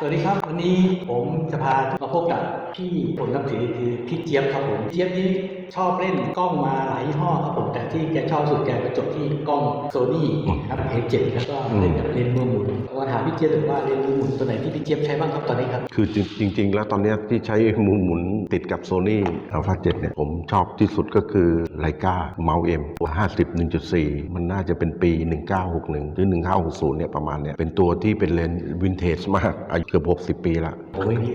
สวัสดีครับ วันนี้ผมจะพามาพบกับพี่ผมนับถือคือพี่เจี๊ยบครับผมเจี๊ยบนี่ ชอบเล่นกล้องมาหลายยี่ห้อครับผมแต่ที่แกชอบสุดแกไปจบที่กล้องโซนี่ครับเอเจ็แล้วก็เล่นกับเลนส์มือหมุนว่าถามพี่เจี๊ยบถึงว่าเลนส์มือหมุนตัวไหนที่พี่เจี๊ยบใช้บ้างครับตอนนี้ครับคือจริง ๆ แล้วตอนเนี้ยที่ใช้มุมหมุนติดกับ Sony Alpha 7เนี่ยผมชอบที่สุดก็คือไลกาเมาส์เอ็ม50 1.4มันน่าจะเป็นปี 1961 หรือ1960 เนี่ยประมาณเนี่ยเป็นตัวที่เป็นเลนส์วินเทจมากอายุเกือบ60 ปีละโอ้ยพี่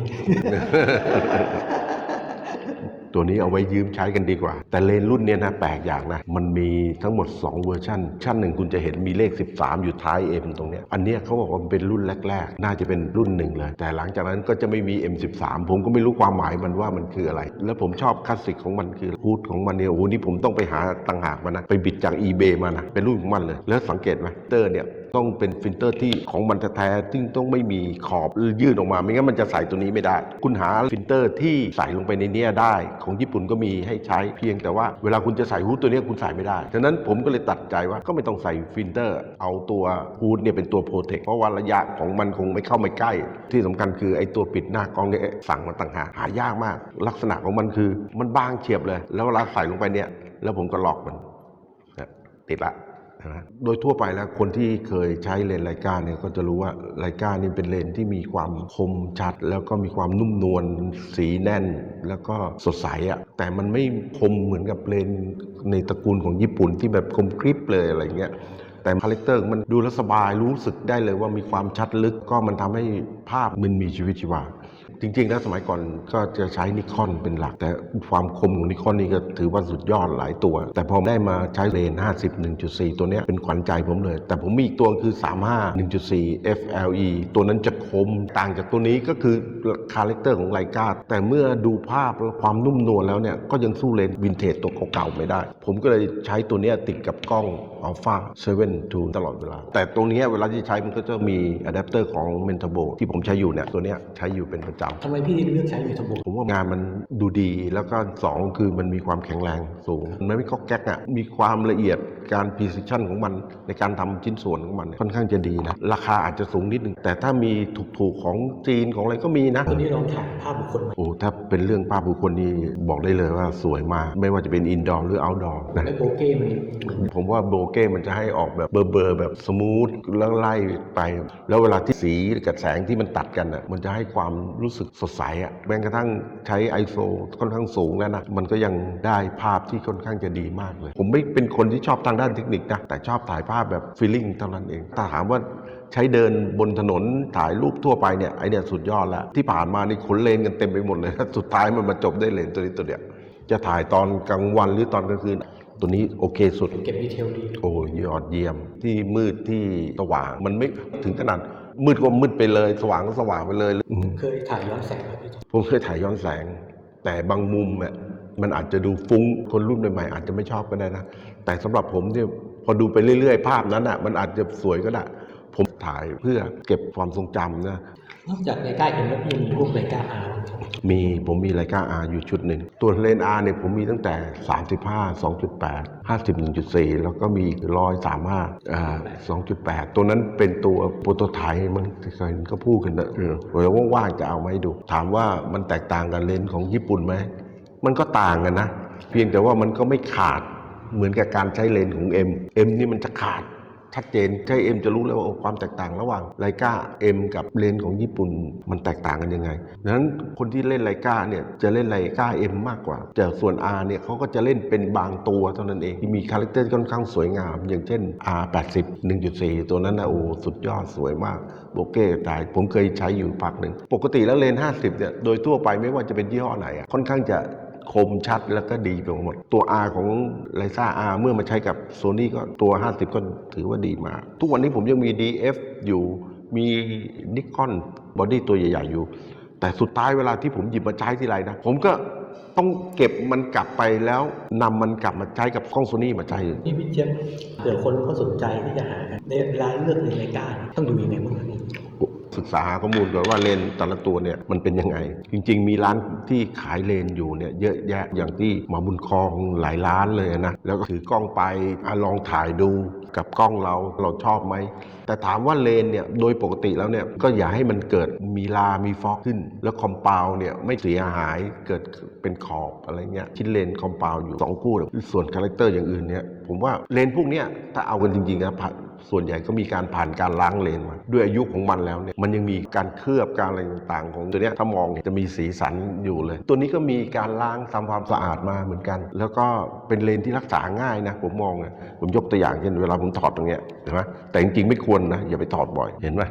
ตัวนี้เอาไว้ยืมใช้กันดีกว่า แต่เลนรุ่นนี้นะแปลกอย่างนะ มันมีทั้งหมด 2 เวอร์ชันชั้นหนึ่งคุณจะเห็นมีเลข 13 อยู่ท้าย M ตรงเนี้ยอันเนี้ยเขาบอกว่าเป็นรุ่นแรก ๆ น่าจะเป็นรุ่นหนึ่งเลย แต่หลังจากนั้นก็จะไม่มี M13 ผมก็ไม่รู้ความหมายมันว่ามันคืออะไร แล้วผมชอบคลาสสิกของมันคือฮูดของมันเนี่ยโอ้โหนี่ผมต้องไปหาต่างหากมานะไปบิดจาก eBay มานะเป็นรุ่นของมันเลย แล้วสังเกตไหมเตอร์เนี่ย ต้องเป็นฟิลเตอร์ที่ของมันแท้ๆซึ่งต้องไม่มีขอบยื่นออกมา ไม่งั้นมันจะใส่ตัวนี้ไม่ได้ คุณหาฟิลเตอร์ที่ใส่ลงไปในเนี้ยได้ ของญี่ปุ่นก็มีให้ใช้เพียงแต่ว่าเวลาคุณจะใส่ฮูดตัวนี้คุณใส่ไม่ได้ ฉะนั้นผมก็เลยตัดใจว่าก็ไม่ต้องใส่ฟิลเตอร์ เอาตัวฮูดเนี่ยเป็นตัวโปรเทคเพราะว่าระยะของมันคงไม่เข้าไมาใกล้ ที่สำคัญคือไอ้ตัวปิดหน้ากล้องเนี่ยสั่งมาต่างหากหายากมาก ลักษณะของมันคือมันบางเฉียบเลย แล้วเวลาใส่ลงไปเนี่ยแล้วผมก็ล็อกมันติดละ นะโดยทั่วไปแล้วคนที่เคยใช้เลนส์ไลกาเนี่ยก็จะรู้ว่าไลกานี่เป็นเลนส์ที่มีความคมชัด แล้วก็มีความนุ่มนวลสีแน่น แล้วก็สดใสอะ่ะแต่มันไม่คมเหมือนกับเลนส์ในตระกูลของญี่ปุ่นที่แบบคมกริบเลยอะไรเงี้ยแต่คาแรคเตอร์มันดูแลสบายรู้สึกได้เลยว่ามีความชัดลึกก็มันทำให้ภาพมันมีชีวิตชีวา จริงๆ แล้วสมัยก่อนก็จะใช้นิคอนเป็นหลัก แต่ความคมของนิคอนนี่ก็ถือว่าสุดยอดหลายตัว แต่พอได้มาใช้เลน 50 1.4 ตัวนี้เป็นขวัญใจผมเลย แต่ผมมีอีกตัวคือ 35 1.4 FLE ตัวนั้นจะคมต่างจากตัวนี้ก็คือคาแรคเตอร์ของไลกาแต่เมื่อดูภาพและความนุ่มนวลแล้วเนี่ย ก็ยังสู้เลนวินเทจตัวเก่าๆไม่ได้ ผมก็เลยใช้ตัวนี้ติดกับกล้อง Alpha 7 2ตลอดเวลา แต่ตรงนี้เวลาที่ใช้มันก็จะมีอะแดปเตอร์ของ Mentabo ที่ผมใช้อยู่เนี่ยตัวนี้ใช้อยู่เป็นประจำทำไมพี่เลือกใช้เมทาโบผมว่างานมันดูดีแล้วก็สองคือมันมีความแข็งแรงสูง มันไม่ก็แก๊กอะมีความละเอียดการ precision ของมันในการทำชิ้นส่วนของมันเนี่ยค่อนข้างจะดีนะ ราคาอาจจะสูงนิดนึง แต่ถ้ามีถูกๆของจีนของอะไรก็มีนะตัวนี้ลองถ่ายภาพบุคคลไหมโอ้ถ้าเป็นเรื่องภาพบุคคลนี่บอกได้เลยว่าสวยมาก ไม่ว่าจะเป็นอินดอร์หรือเอาท์ดอร์นะแล้วโบเก้มันเหมือนผมว่าโบเก้มันจะให้ออกแบบเบอร์เบอร์แบบสมูทแล้วไล่ไป แล้วเวลาที่สีกับแสงที่มันตัดกันอะมันจะให้ความรู้สึกสดใสอะแม้กระทั่งใช้ ISO ค่อนข้างสูงแล้วนะ มันก็ยังได้ภาพที่ค่อนข้างจะดีมากเลย ผมไม่เป็นคนที่ชอบทางด้านเทคนิคนะ แต่ชอบถ่ายภาพแบบฟีลลิ่งเท่านั้นเอง ถ้าถามว่าใช้เดินบนถนนถ่ายรูปทั่วไปเนี่ยไอเนี่ยสุดยอดแล้ว ที่ผ่านมานี่ขนเลนกันเต็มไปหมดเลย สุดท้ายมันมาจบได้เลนตัวนี้ตัวเดียวจะถ่ายตอนกลางวันหรือตอนกลางคืนตัวนี้โอเคสุด เก็บดีเทลดี โอ้ยอดเยี่ยม ที่มืดที่สว่างมันไม่ถึงขนาด มืดก็มืดไปเลย สว่างก็สว่างไปเลยอืมเคยถ่ายย้อนแสงไหมพี่ผมเคยถ่ายย้อนแสง แต่บางมุมเนี่ยมันอาจจะดูฟุ้งคนรุ่นใหม่ๆอาจจะไม่ชอบก็ได้นะ แต่สำหรับผมเนี่ยพอดูไปเรื่อยๆ ภาพนั้นอะมันอาจจะสวยก็ได้ ผมถ่ายเพื่อเก็บความทรงจำนะนอกจากไลกาเอ็มแล้วพี่มีพวกไลกาอาร์บ้างครับ มีผมมีไลกาอาอยู่ชุดหนึ่ง ตัวเลนอาเนี่ยผมมีตั้งแต่ 35 2.8 50 1.4 แล้วก็มีร้อยสามห้า2.8 ตัวนั้นเป็นตัวโปรโตไทป์มันเคยเห็นก็พูดกันนะเออเดี๋ยวว่างๆจะเอามาให้ดู ถามว่ามันแตกต่างกับเลนของญี่ปุ่นไหม มันก็ต่างกันนะ เพียงแต่ว่ามันก็ไม่ขาดเหมือนกับการใช้เลนของ M M นี่มันจะขาด ชัดเจนใช้ M จะรู้แล้วว่าโอ้ความแตกต่างระหว่างไลกา M กับเลนของญี่ปุ่นมันแตกต่างกันยังไงดังนั้นคนที่เล่นไลกาเนี่ยจะเล่นไลกา M มมากกว่าแต่ส่วน R เนี่ยเขาก็จะเล่นเป็นบางตัวเท่านั้นเองที่มีคาแรคเตอร์ค่อนข้างสวยงาม อย่างเช่น R 80 1.4 ตัวนั้นนะโอ้สุดยอดสวยมากโบเก้ตายผมเคยใช้อยู่พักหนึ่งปกติแล้วเลนส์50เนี่ยโดยทั่วไปไม่ว่าจะเป็นยี่ห้อไหนอะค่อนข้างจะ คมชัดแล้วก็ดีไปหมด ตัว R ของไลซ่า R เมื่อมาใช้กับ Sony ก็ตัว 50 ก็ถือว่าดีมาก ทุกวันนี้ผมยังมี DF อยู่มีนิคอนบอดี้ตัวใหญ่ ๆ อยู่ แต่สุดท้ายเวลาที่ผมหยิบมาใช้ทีไรนะ ผมก็ต้องเก็บมันกลับไปแล้วนำมันกลับมาใช้กับกล้องโซนี่มาใช้นี่พี่เจี๊ยบเผื่อคนเขาสนใจที่จะหาในร้านเลือกในรายการต้องดูยังไงบ้างครับ ศึกษาหาข้อมูลก่อนว่าเลนแต่ละตัวเนี่ยมันเป็นยังไง จริง ๆ มีร้านที่ขายเลนอยู่เนี่ยเยอะแยะอย่างที่หมาบุญคลองหลายร้านเลยนะแล้วก็ถือกล้องไปอลองถ่ายดูกับกล้องเราเราชอบไหม แต่ถามว่าเลนเนี่ยโดยปกติแล้วเนี่ยก็อย่าให้มันเกิดมีลา มีฟอกขึ้น แล้วคอมเปลเนี่ยไม่เสียหายเกิดเป็นขอบอะไรเงี้ยชิ้นเลนคอมเปลอยู่สองคู่ ส่วนคาแรคเตอร์อย่างอื่นเนี่ยผมว่าเลนพวกเนี้ยถ้าเอากันจริงๆนะผ่าน ส่วนใหญ่ก็มีการผ่านการล้างเลนมาด้วยอายุของมันแล้วเนี่ยมันยังมีการเคลือบการอะไรต่างๆ ของตัวเนี้ยถ้ามองเนี่ยจะมีสีสันอยู่เลย ตัวนี้ก็มีการล้างทำความสะอาดมาเหมือนกัน แล้วก็เป็นเลนที่รักษาง่ายนะผมมองนะผมยกตัวอย่างเช่นเวลาผมถอดตรงเนี้ยเห็นไหมแต่จริงๆไม่ควรนะอย่าไปถอดบ่อยเห็นไหม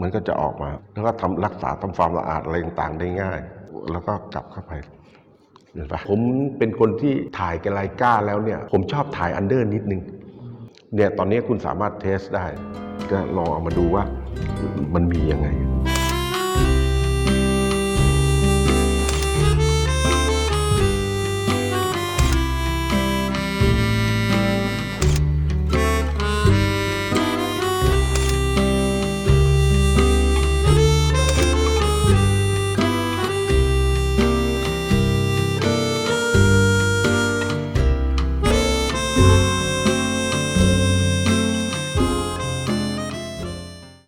มันก็จะออกมา แล้วก็ทำรักษาทำความสะอาดอะไรต่างๆ ได้ง่าย แล้วก็กลับเข้าไปเห็นปะผมเป็นคนที่ถ่ายกับไลกาแล้วเนี่ย ผมชอบถ่ายอันเดอร์นิดนึง เนี่ยตอนนี้คุณสามารถเทสได้ก็ลองเอามาดูว่ามันมียังไง